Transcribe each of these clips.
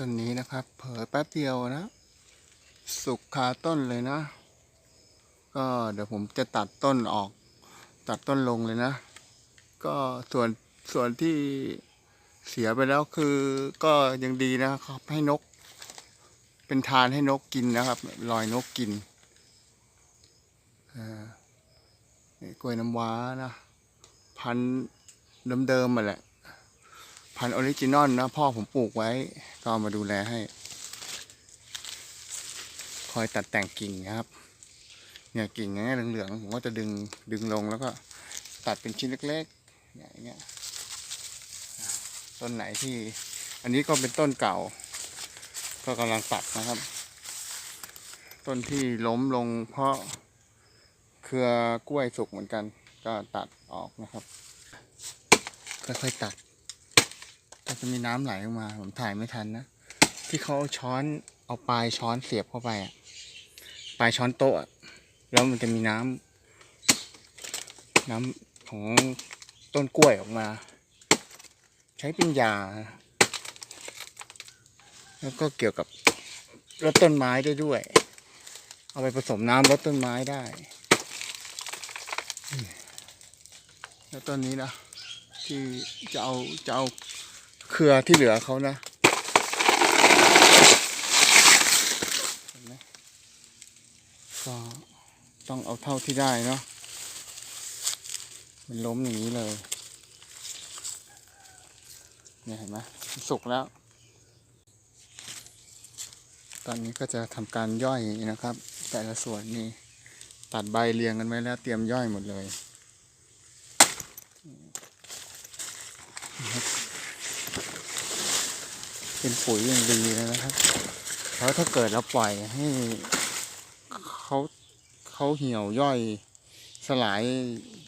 ต้นนี้นะครับ เผลอแป๊บเดียวนะ สุกคาต้นเลยนะ ก็เดี๋ยวผมจะตัดต้นออก ตัดต้นลงเลยนะ ก็ส่วนส่วนที่เสียไปแล้วคือก็ยังดีนะครับ ให้นก เป็นทานให้นกกินนะครับลอยนกกินอ่านี่กล้วยน้ำว้านะ พันเดิมๆมาแหละ พันธุ์ออริจินอลนะพ่อผมปลูกไว้ ก็มาดูแลให้ คอยตัดแต่งกิ่งนะครับเนี่ยกิ่งเงี้ยเหลืองๆผมก็จะดึงดึงลงแล้วก็ตัดเป็นชิ้นเล็กๆเนี่ยอย่างเงี้ยต้นไหนที่ อันนี้ก็เป็นต้นเก่า ก็กำลังตัดนะครับ ต้นที่ล้มลงเพราะเครือกล้วยสุกเหมือนกัน ก็ตัดออกนะครับค่อยๆตัด จะมีน้ำไหลออกมา ผมถ่ายไม่ทันนะ ที่เขาเอาช้อนเอาปลายช้อนเสียบเข้าไปอะปลายช้อนโต๊ะอะแล้วมันจะมีน้ำน้ำของต้นกล้วยออกมา ใช้เป็นยา แล้วก็เกี่ยวกับรดต้นไม้ได้ด้วย เอาไปผสมน้ำรดต้นไม้ได้ แล้วต้นนี้นะที่จะเอาจะเอา เครือที่เหลือเขานะก็ต้องเอาเท่าที่ได้เนาะมันล้มอย่างนี้เลยเนี่ยเห็นไหมสุกแล้ว ตอนนี้ก็จะทำการย่อยนะครับ แต่ละส่วนนี่ตัดใบเรียงกันไว้แล้ว เตรียมย่อยหมดเลย เป็นปุ๋ยอย่างดีเลยนะครับแล้วถ้าเกิดเราปล่อยให้เขาเขาเหี่ยวย่อยสลาย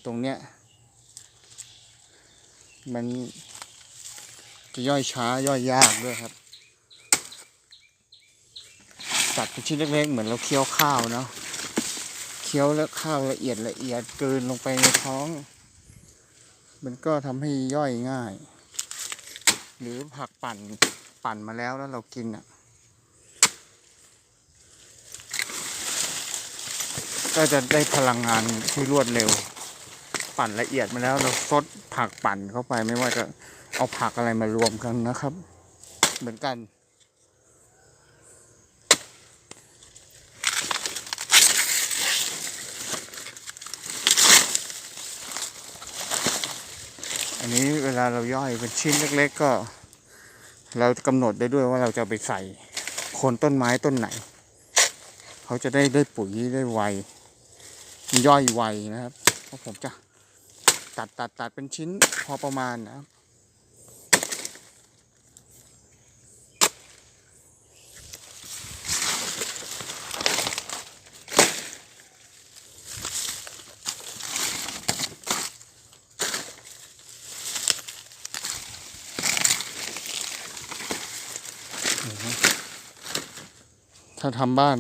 ตรงเนี้ย มันจะย่อยช้าย่อยยากด้วยครับตัดเป็นชิ้นเล็กๆเหมือนเราเคี้ยวข้าวเนาะเคี้ยวแล้วข้าวละเอียดละเอียดเกินลงไปในท้อง มันก็ทำให้ย่อยง่าย หรือผักปั่น ปั่นมาแล้วแล้วเรากินอะ ก็จะได้พลังงานที่รวดเร็ว ปั่นละเอียดมาแล้วเราซดผักปั่นเข้าไปไม่ว่าจะเอาผักอะไรมารวมกันนะครับ เหมือนกันอันนี้เวลาเราย่อยเป็นชิ้นเล็ก ๆ ก็ เรากำหนดได้ด้วยว่าเราจะไปใส่โคนต้นไม้ต้นไหน เขาจะได้ได้ปุ๋ยได้ไวย่อยไวนะครับเพราะผมจะตัดตัดตัดเป็นชิ้นพอประมาณนะครับาทำบ้าน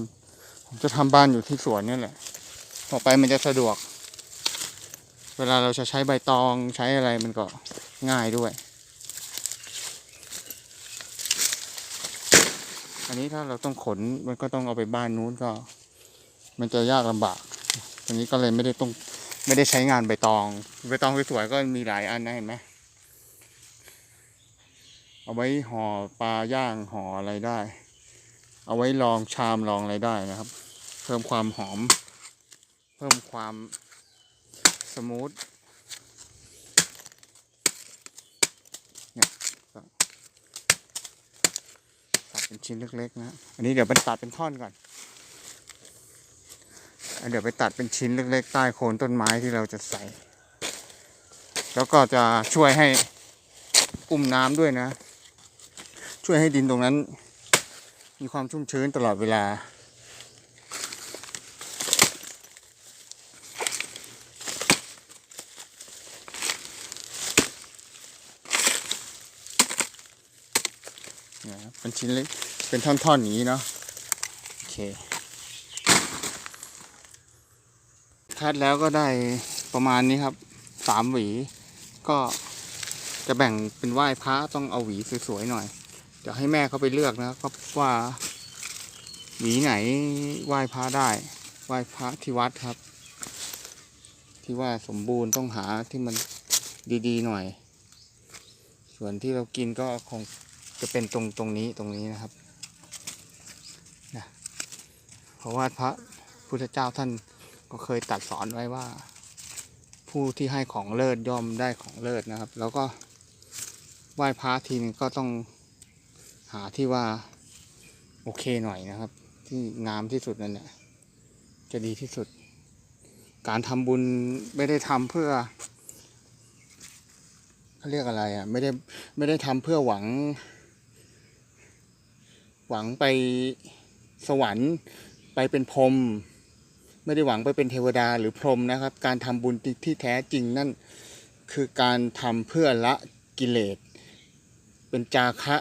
ผมจะทำบ้านอยู่ที่สวนนี่แหละออกไปมันจะสะดวก เวลาเราจะใช้ใบตองใช้อะไรมันก็ง่ายด้วย อันนี้ถ้าเราต้องขนมันก็ต้องเอาไปบ้านนู้นก็ มันจะยากลำบากอันนี้ก็เลยไม่ได้ต้องไม่ได้ใช้งานใบตอง ใบตองสวยๆก็มีหลายอันนะเห็นไหมเอาไว้ห่อปลาย่างห่ออะไรได้ เอาไว้ลองชามลองอะไรได้นะครับ เพิ่มความหอม เพิ่มความสมูทเนี่ยตัดเป็นชิ้นเล็กๆนะอันนี้เดี๋ยวไปตัดเป็นท่อนก่อนอะเดี๋ยวไปตัดเป็นชิ้นเล็กๆ ใต้โคนต้นไม้ที่เราจะใส่ แล้วก็จะช่วยให้อุ้มน้ำด้วยนะ ช่วยให้ดินตรงนั้น มีความชุ่มชื้นตลอดเวลาเนี่ยครับเป็นชิ้นเล็ก เป็นท่อนๆอย่างนี้เนาะ โอเค คัดแล้วก็ได้ประมาณนี้ครับ สามหวี ก็จะแบ่งเป็นไหว้พระต้องเอาหวีสวยๆหน่อย จะให้แม่เขาไปเลือกนะครับว่าหวีไหนไหว้พระได้ ไหว้พระที่วัดครับ ที่ว่าสมบูรณ์ต้องหาที่มันดีๆหน่อย ส่วนที่เรากินก็คงจะเป็นตรงตรงนี้ตรงนี้นะครับนะเพราะว่าพระพุทธเจ้าท่านก็เคยตัดสอนไว้ว่า ผู้ที่ให้ของเลิศย่อมได้ของเลิศนะครับ แล้วก็ไหว้พระทีนึงก็ต้อง หาที่ว่าโอเคหน่อยนะครับ ที่งามที่สุดนั่นแหละจะดีที่สุด การทำบุญไม่ได้ทำเพื่อเขาเรียกอะไรอะไม่ได้ไม่ได้ทำเพื่อหวัง หวังไปสวรรค์ไปเป็นพรหมไม่ได้หวังไปเป็นเทวดาหรือพรหมนะครับ การทำบุญที่ที่แท้จริงนั่นคือการทำเพื่อละกิเลส เป็นจาคะ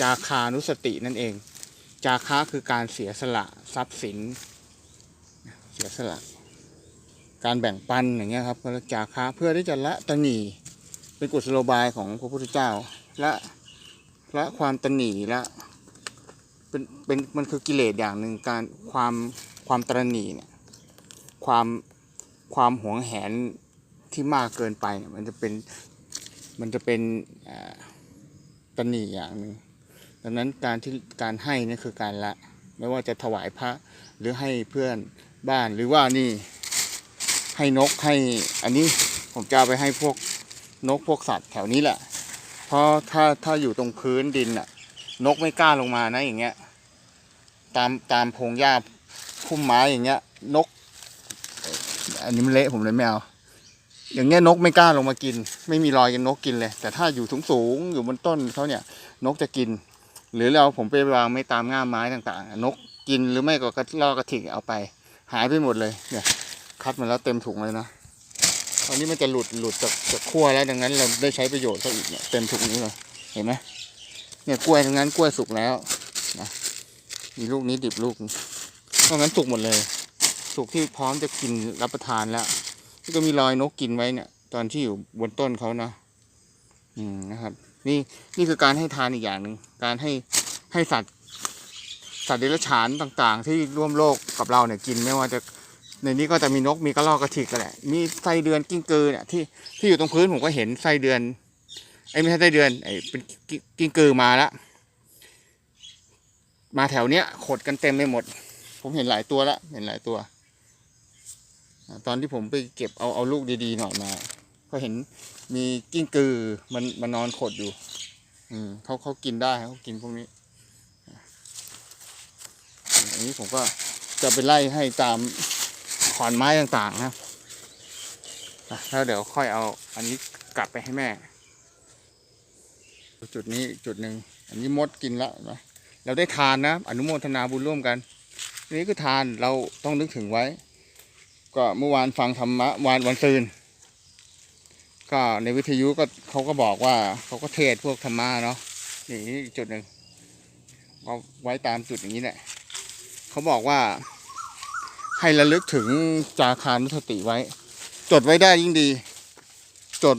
จาคานุสตินั่นเอง จาคะคือการเสียสละทรัพย์สิน เสียสละ การแบ่งปันอย่างเงี้ยครับก็เรียกจาคะเพื่อที่จะละตนีเป็นกุศโลบายของพระพุทธเจ้าละละความตนีละเป็นเป็นมันคือกิเลสอย่างหนึ่งการความความตรณีเนี่ยความความหวงแหนที่มากเกินไปเนี่ยมันจะเป็นมันจะเป็นตนีอย่างหนึ่ง ดังนั้นการที่การให้นี่คือการละ ไม่ว่าจะถวายพระหรือให้เพื่อนบ้านหรือว่านี่ให้นกให้อันนี้ผมจะเอาไปให้พวกนกพวกสัตว์แถวนี้แหละ เพราะถ้าถ้าอยู่ตรงพื้นดินน่ะนกไม่กล้าลงมานะอย่างเงี้ย ตามตามพงหญ้าพุ่มไม้อย่างเงี้ย นก อันนี้มันเละผมเลยไม่เอาอย่างเงี้ยนกไม่กล้าลงมากิน ไม่มีรอยกันนกกินเลย แต่ถ้าอยู่สูงสูงอยู่บนต้นเขาเนี่ย นกจะกิน หรือเราผมไปวางไม่ตามง่ามไม้ต่างๆ นกกินหรือไม่ก็กระลอกกระถิ่งเอาไป หายไปหมดเลยเนี่ยคัดมาแล้วเต็มถุงเลยนะตอนนี้มันจะหลุดหลุดจากจากขั้วแล้วดังนั้นเราได้ใช้ประโยชน์ซะอีกเนี่ยเต็มถุงนี้เลยเห็นไหมเนี่ยกล้วยทั้งนั้นกล้วยสุกแล้วนะมีลูกนี้ดิบลูกเพราะงั้นสุกหมดเลยสุกที่พร้อมจะกินรับประทานแล้วที่ก็มีรอยนกกินไว้เนี่ย ตอนที่อยู่บนต้นเขานะอืมนะครับ นี่นี่คือการให้ทานอีกอย่างหนึ่งการให้ให้สัตว์สัตว์เดรัจฉานต่างๆ ที่ร่วมโลกกับเราเนี่ยกินไม่ว่าจะในนี้ก็จะมีนกมีกระรอกกระถิกกันแหละมีไส้เดือนกิ้งกือเนี่ยที่ที่อยู่ตรงพื้นผมก็เห็นไส้เดือนไอ้ไม่ใช่ไส้เดือนไอ้เป็นกิ้งกือมาละมาแถวเนี้ยขดกันเต็มไปหมด ผมเห็นหลายตัวละเห็นหลายตัว ตอนที่ผมไปเก็บเอาเอาลูกดีๆหน่อยมา ก็เห็นมีกิ้งกือมันมันนอนขดอยู่ อืมเขาเขากินได้เขากินพวกนี้ อันนี้ผมก็จะไปไล่ให้ตามขอนไม้ต่างๆนะแล้วเดี๋ยวค่อยเอาอันนี้กลับไปให้แม่ จุดนี้จุดหนึ่งอันนี้มดกินแล้วนะเราได้ทานนะ อนุโมทนาบุญร่วมกันนนี้คือทานเราต้องนึกถึงไว้ ก็เมื่อวานฟังธรรมะวันวันซืน ก็ในวิทยุก็เขาก็บอกว่าเขาก็เทศพวกธรรมะเนาะนี่จุดหนึ่งเอาไว้ตามจุดอย่างนี้แหละเขาบอกว่า ให้ระลึกถึงจาคานุสติไว้ จดไว้ได้ยิ่งดี จด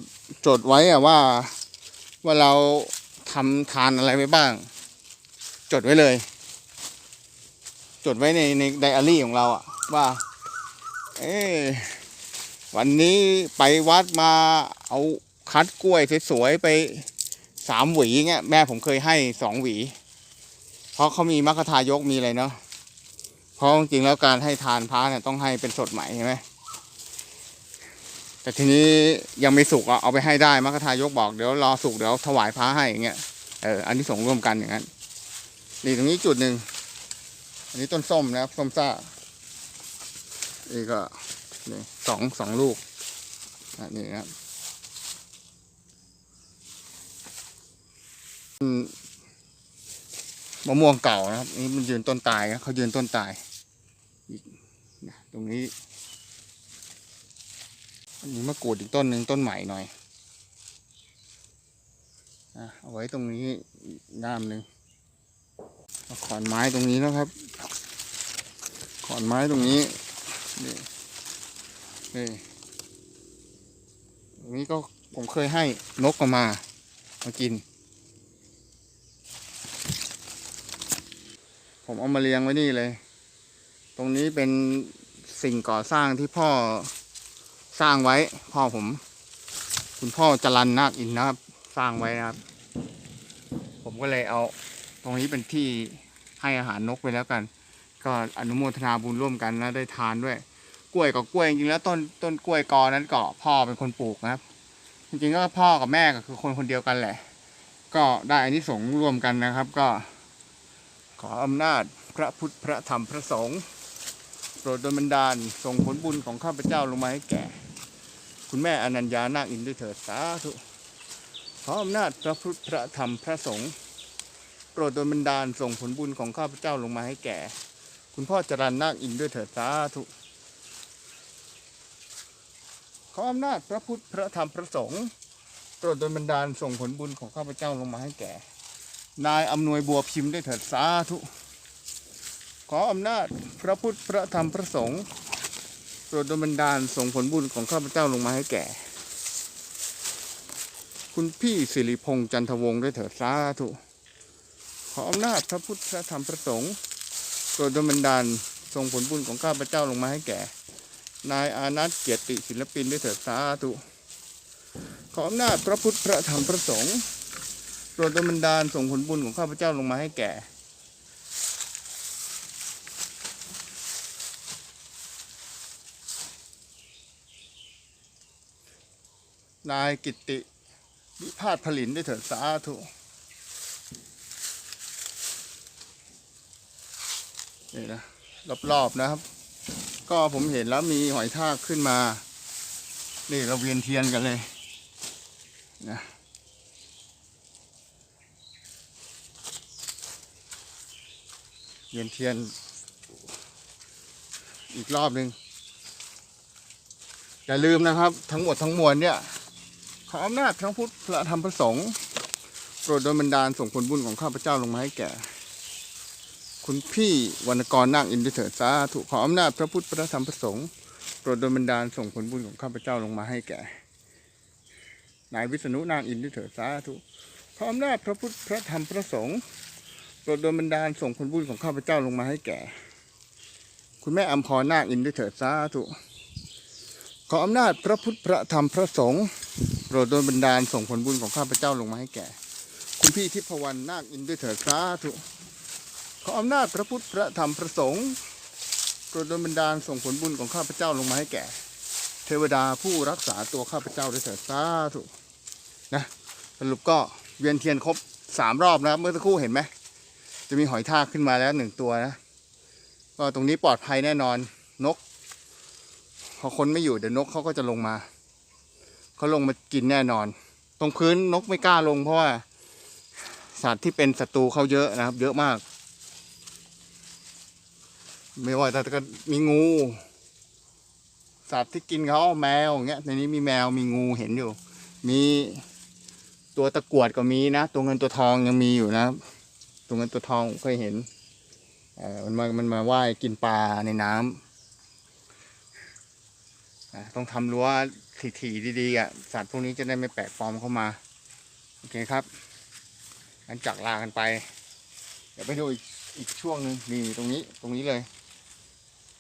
จดไว้อะว่าว่าเราทำทานอะไรไว้บ้าง จดไว้เลย จดไว้ในในไดอารี่ของเราอะว่า เอ๊ วันนี้ไปวัดมาเอาคัดกล้วยสวยๆไปสามหวีเงี้ยแม่ผมเคยให้สองหวี เพราะเขามีมรรคทายกมีอะไรเนาะเพราะจริงๆแล้วการให้ทานพระเนี่ยต้องให้เป็นสดใหม่ใช่ไหมแต่ทีนี้ยังไม่สุกอะเอาไปให้ได้มรรคทายกบอกเดี๋ยวรอสุกเดี๋ยวถวายพระให้อย่างเงี้ยเอออันนี้ส่งร่วมกันอย่างนั้นนี่ตรงนี้จุดหนึ่งอันนี้ต้นส้มนะครับส้มซ่านี่ก็ นี่สองสองลูกอะนี่ครับมะม่วงเก่านะครับนี่มันยืนต้นตายนะเขายืนต้นตายอีกนะตรงนี้ อันนี้มะกรูดอีกต้นหนึ่งต้นใหม่หน่อยอะเอาไว้ตรงนี้ด้ามหนึ่งเอาขอนไม้ตรงนี้นะครับ ขอนไม้ตรงนี้ นี่ตรงนี้ก็ผมเคยให้นกมา มากิน ผมเอามาเรียงไว้นี่เลย ตรงนี้เป็นสิ่งก่อสร้างที่พ่อสร้างไว้ พ่อผม คุณพ่อจรันนาคอินนะครับ สร้างไว้นะครับ ผมก็เลยเอา ตรงนี้เป็นที่ให้อาหารนกไปแล้วกัน ก็อนุโมทนาบุญร่วมกันนะได้ทานด้วย กล้วยกับกล้วยจริงๆแล้วต้นต้นกล้วยกอนั้นก็พ่อเป็นคนปลูกนะครับ จริงๆก็พ่อกับแม่ก็คือคนคนเดียวกันแหละ ก็ได้อานิสงส์ร่วมกันนะครับ ก็ ขออำนาจพระพุทธพระธรรมพระสงฆ์โปรดดลบันดาลส่งผลบุญของข้าพเจ้าลงมาให้แก่ คุณแม่อนัญญานาคอินทร์ด้วยเถิดสาธุขออำนาจพระพุทธพระธรรมพระสงฆ์โปรดดลบันดาลส่งผลบุญของข้าพเจ้าลงมาให้แก่ คุณพ่อจรันนาคอินทร์ด้วยเถิดสาธุ ขออำนาจพระพุทธพระธรรมพระสงฆ์โปรดดลบันดาลส่งผลบุญของข้าพเจ้าลงมาให้แก่ นายอำนวยบัวพิมพ์ด้เถิดสาธุขออำนาจพระพุทธพระธรรมพระสงฆ์โปรดดลบันดาลส่งผลบุญของข้าพเจ้าลงมาให้แก่ คุณพี่สิริพงษ์จันทวงศ์ได้เถิดสาธุขออำนาจพระพุทธพระธรรมพระสงฆ์โปรดดลบันดาลส่งผลบุญของข้าพเจ้าลงมาให้แก่ นายอานัทเกียรติศิลปินด้วยเถิดสาธุขออำนาจพระพุทธพระธรรมพระสงฆ์โปรดบันดาลส่งผลบุญของข้าพเจ้าลงมาให้แก่ นายกิตติวิพาทผลินได้เถิดสาธุนี่นะรอบๆนะครับ ก็ผมเห็นแล้วมีหอยทากขึ้นมา นี่เราเวียนเทียนกันเลยนะเวียนเทียนอีกรอบหนึ่งอย่าลืมนะครับ ทั้งหมดทั้งมวลเนี่ยขออำนาจพระพุทธพระธรรมพระสงฆ์โปรดโดนบันดาลส่งผลบุญของข้าพเจ้าลงมาให้แก่ คุณพี่วรรณกรนาคอินด้วยเถิดสาธุขออำนาจพระพุทธพระธรรมพระสงฆ์โปรดดนบันดาลส่งผลบุญของข้าพเจ้าลงมาให้แก่นายวิษณุนาคอินด้วยเถิดสาธุขออำนาจพระพุทธพระธรรมพระสงฆ์โปรดดนบันดาลส่งผลบุญของข้าพเจ้าลงมาให้แก่ คุณแม่อัมพรนาคอินด้วยเถิดสาธุขออำนาจพระพุทธพระธรรมพระสงฆ์โปรดดนบันดาลส่งผลบุญของข้าพเจ้าลงมาให้แก่ คุณพี่ทิพวรรณนาคอินด้วยเถิดสาธุ ขออำนาจพระพุทธพระธรรมพระสงฆ์โปรดดนบันดาลส่งผลบุญของข้าพเจ้าลงมาให้แก่ เทวดาผู้รักษาตัวข้าพเจ้าด้วยเถิดสาธุนะสรุปก็เวียนเทียนครบสามรอบนะครับ เมื่อสักครู่เห็นไหมจะมีหอยทากขึ้นมาแล้วหนึ่งตัวนะก็ตรงนี้ปลอดภัยแน่นอนนก พอคนไม่อยู่เดี๋ยวนกเขาก็จะลงมาเขาลงมากินแน่นอน ตรงพื้นนกไม่กล้าลงเพราะว่าสัตว์ที่เป็นศัตรูเขาเยอะนะครับ เยอะมาก ไม่ว่าแต่ก็มีงู สัตว์ที่กินเขาแมวอย่างเงี้ยในนี้มีแมวมีงูเห็นอยู่ มีตัวตะกรวดก็มีนะ ตัวเงินตัวทองยังมีอยู่นะ ตัวเงินตัวทองเคยเห็นเออมันมามันมาว่ายกินปลาในน้ำอะต้องทำรั้วถี่ๆดีๆอะสัตว์พวกนี้จะได้ไม่แปลกปลอมเข้ามาโอเคครับงั้นจากลากันไป เดี๋ยวไปดูอีกอีกช่วงหนึ่งนี่ตรงนี้ตรงนี้เลย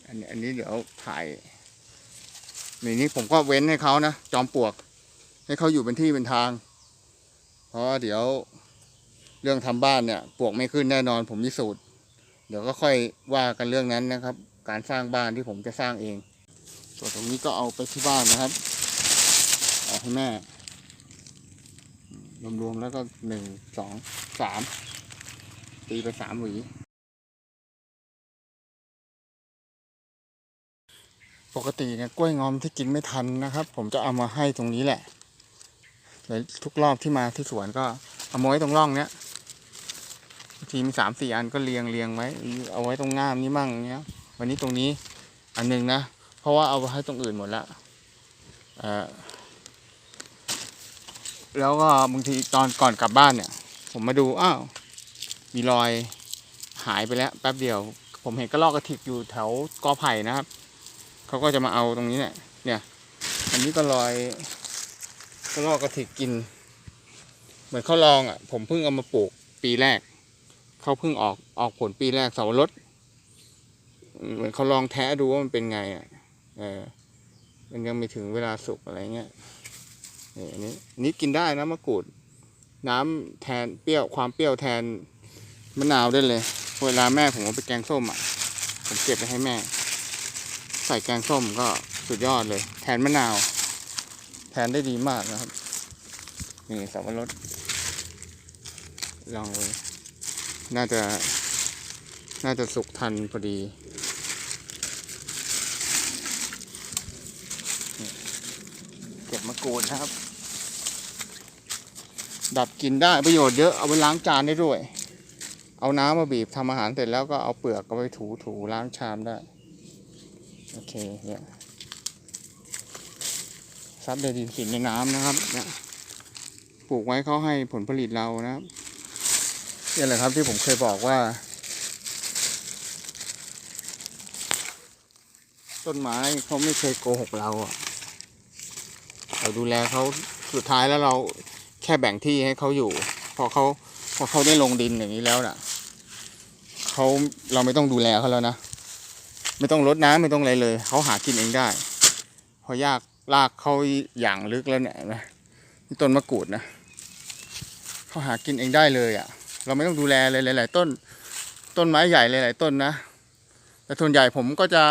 อันนี้อันนี้เดี๋ยวถ่ายนี่นี่ผมก็เว้นให้เขานะจอมปลวก ให้เขาอยู่เป็นที่เป็นทาง เพราะเดี๋ยวเรื่องทำบ้านเนี่ยปลวกไม่ขึ้นแน่นอน ผมมีสูตรเดี๋ยวก็ค่อยว่ากันเรื่องนั้นนะครับ การสร้างบ้านที่ผมจะสร้างเอง ส่วนตรงนี้ก็เอาไปที่บ้านนะครับเอาให้แม่รวมๆแล้วก็หนึ่งสองสามตีไปสามหวี ปกติเนี่ยกล้วยงอมที่กินไม่ทันนะครับ ผมจะเอามาให้ตรงนี้แหละแล้วทุกรอบที่มาที่สวนก็เอามาไว้ตรงร่องเนี้ยบางทีมีสามสี่อันก็เรียงเรียงไว้เอาไว้ตรงง่ามนี้มั่งเงี้ย วันนี้ตรงนี้อันหนึ่งนะ เพราะว่าเอาไปให้ตรงอื่นหมดละแล้วก็บางทีตอนก่อนกลับบ้านเนี่ย ผมมาดูอ้าวมีรอยหายไปแล้ว แป๊บเดียว ผมเห็นกระรอกกระถิกอยู่แถวกอไผ่นะครับ เขาก็จะมาเอาตรงนี้เนี่ยเนี่ย อันนี้ก็รอยกระรอกกระถิกกิน เหมือนเขาลองอะ ผมเพิ่งเอามาปลูกปีแรกเขาเพิ่งออกออกผลปีแรกเสาวรสเหมือนเขาลองแท้ดูว่ามันเป็นไงอะเออมันยังไม่ถึงเวลาสุกอะไรเงี้ยนี่อันนี้นี้กินได้นะมะกรูด น้ำแทนเปรี้ยวความเปรี้ยวแทนมะนาวได้เลย เวลาแม่ผมเอาไปแกงส้มอะ ผมเก็บไปให้แม่ ใส่แกงส้มก็สุดยอดเลย แทนมะนาว แทนได้ดีมากนะครับ นี่สับปะรดลองเลยน่าจะ น่าจะสุกทันพอดีเก็บมะกรูดนะครับ ดับกลินได้ประโยชน์เยอะเอาไปล้างจานได้ด้วย เอาน้ำมาบีบทำอาหารเสร็จแล้วก็เอาเปลือกก็ไปถูถูล้างชามได้ โอเคเนี่ยซับเดดินสินในน้ำนะครับเนี่ยปลูกไว้เขาให้ผลผลิตเรานะครับนี่แหละครับที่ผมเคยบอกว่า ต้นไม้เขาไม่เคยโกหกเราอะเราดูแลเขาสุดท้ายแล้วเราแค่แบ่งที่ให้เขาอยู่ พอเขาพอเขาได้ลงดินอย่างนี้แล้วน่ะเขาเราไม่ต้องดูแลเขาแล้วนะ ไม่ต้องรดน้ำไม่ต้องอะไรเลย เขาหากินเองได้ พอยากลากเขาอย่างลึกแล้วเนี่ยนไหมนี่ต้นมะกรูดนะเขาหากินเองได้เลยอะ เราไม่ต้องดูแลเลยหลาย ๆ ต้น ต้นไม้ใหญ่หลาย ๆ ต้นนะแต่ส่วนใหญ่ผมก็จะ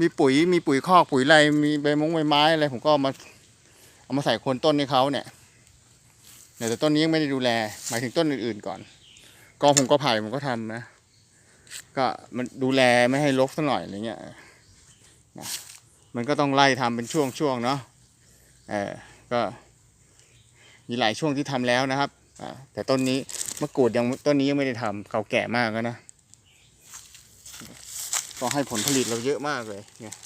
มีปุ๋ยมีปุ๋ยคอกปุ๋ยไรมีใบมงใบไม้อะไรผมก็เอามาเอามาใส่คนต้นให้เขาเนี่ยแต่ต้นนี้ยังไม่ได้ดูแล หมายถึงต้นอื่น ๆ ก่อนกองผมก็ไผ่ผมก็ทำนะ ก็มันดูแลไม่ให้รกสักหน่อยอะไรเงี้ยนะมันก็ต้องไล่ทำเป็นช่วงๆเนาะเออก็มีหลายช่วงที่ทำแล้วนะครับอ่าแต่ต้นนี้มะกรูดยังต้นนี้ยังไม่ได้ทำเขาแก่มากแล้วนะก็ให้ผลผลิตเราเยอะมากเลยเนี่ย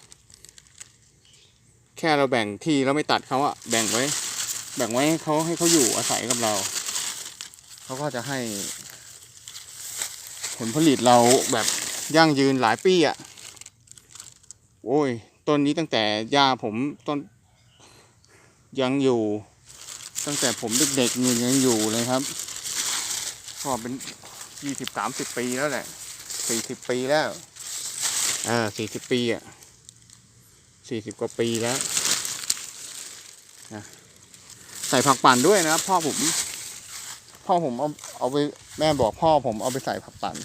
แค่เราแบ่งที่เราไม่ตัดเขาอะแบ่งไว้ แบ่งไว้ให้เขาให้เขาอยู่อาศัยกับเรา เขาก็จะให้ ผลผลิตเราแบบยั่งยืนหลายปีอะ่ะ โอ้ย ต้นนี้ตั้งแต่ย่าผมต้นยังอยู่ ตั้งแต่ผมเด็กๆนี่ยังอยู่เลยครับ ก็เป็นยี่สิบสามสิบปีแล้วแหละสี่สิบปีแล้วอ่าสี่สิบปีอะสี่สิบกว่าปีแล้วนะใส่ผักปั่นด้วยนะพ่อผม พ่อผมเอาเอาไป แม่บอกพ่อผมเอาไปใส่ผักปั่น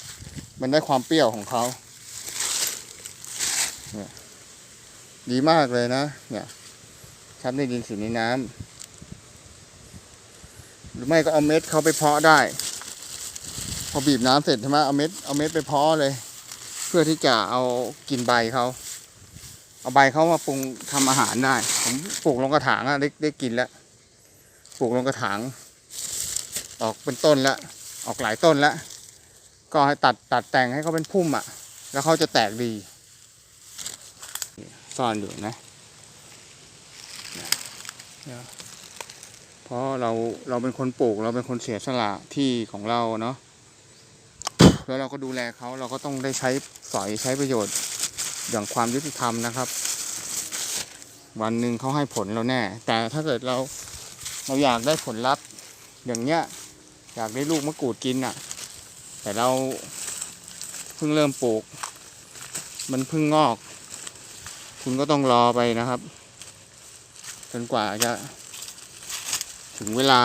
มันได้ความเปรี้ยวของเขาเนี่ยดีมากเลยนะ เนี่ยชับในดินสีในน้ำหรือไม่ก็เอาเม็ดเขาไปเพาะได้ พอบีบน้ำเสร็จใช่ไหมเอาเม็ดเอาเม็ดไปเพาะเลย เพื่อที่จะเอากินใบเขาเอาใบเขามาปรุงทำอาหารได้ ผมปลูกลงกระถางอะได้ได้กินแล้ว ปลูกลงกระถาง ออกเป็นต้นแล้ว ออกหลายต้นแล้ว ก็ให้ตัดตัดแต่งให้เขาเป็นพุ่มอะ แล้วเขาจะแตกดีซ่อนอยู่นะเนี่ยเพราะเราเราเป็นคนปลูกเราเป็นคนเสียสละที่ของเราเนาะแล้วเราก็ดูแลเขาเราก็ต้องได้ใช้สอยใช้ประโยชน์อย่างความยุติธรรมนะครับ วันหนึ่งเขาให้ผลเราแน่ แต่ถ้าเกิดเราเราอยากได้ผลลัพธ์อย่างเนี้ย อยากได้ลูกมะกรูดกินอะ แต่เราเพิ่งเริ่มปลูก มันเพิ่งงอก คุณก็ต้องรอไปนะครับ จนกว่าจะ ถึงเวลา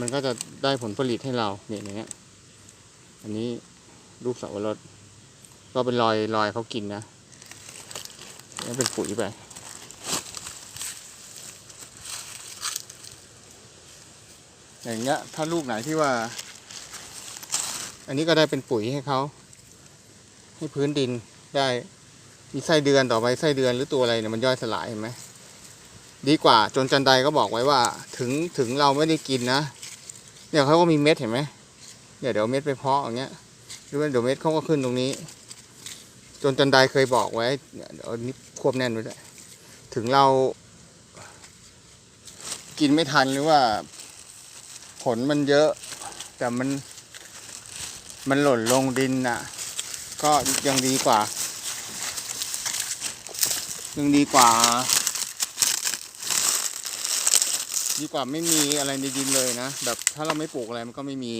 มันก็จะได้ผลผลิตให้เราเนี่ยอย่างเงี้ย อันนี้ลูกสับปะรดก็เป็นรอยรอยเขากินนะนี่เป็นปุ๋ยไป อย่างเงี้ย ถ้าลูกไหนที่ว่า อันนี้ก็ได้เป็นปุ๋ยให้เขาให้พื้นดินได้ มีไส้เดือนต่อไปไส้เดือนหรือตัวอะไรเนี่ยมันย่อยสลายเห็นไหมดีกว่าจนจันไดก็บอกไว้ว่า ถึงถึงเราไม่ได้กินนะเนี่ยเขาก็มีเม็ดเห็นไหมเนี่ยเดี๋ยวเม็ดไปเพาะอย่างเงี้ยหรือว่าเดี๋ยวเม็ดเขาก็ขึ้นตรงนี้ จนจันไดเคยบอกไว้เดี๋ยวนี้ควบแน่นไว้ด้วยถึงเรา กินไม่ทันหรือว่า ผลมันเยอะ แต่มัน มันหล่นลงดินน่ะ ก็ยังดีกว่า ยังดีกว่า ดีกว่าไม่มีอะไรในดินเลยนะ แบบถ้าเราไม่ปลูกอะไรมันก็ไม่มี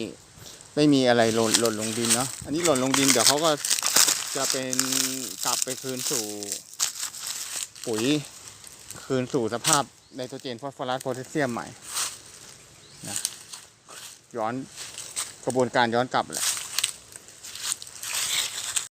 ไม่มีอะไรหล่นหล่นลงดินเนาะ อันนี้หล่นลงดินเดี๋ยวเขาก็จะเป็นกลับไปคืนสู่ปุ๋ยคืนสู่สภาพไนโตรเจนฟอสฟอรัสโพแทสเซียมใหม่นะ ย้อนกระบวนการย้อนกลับแหละ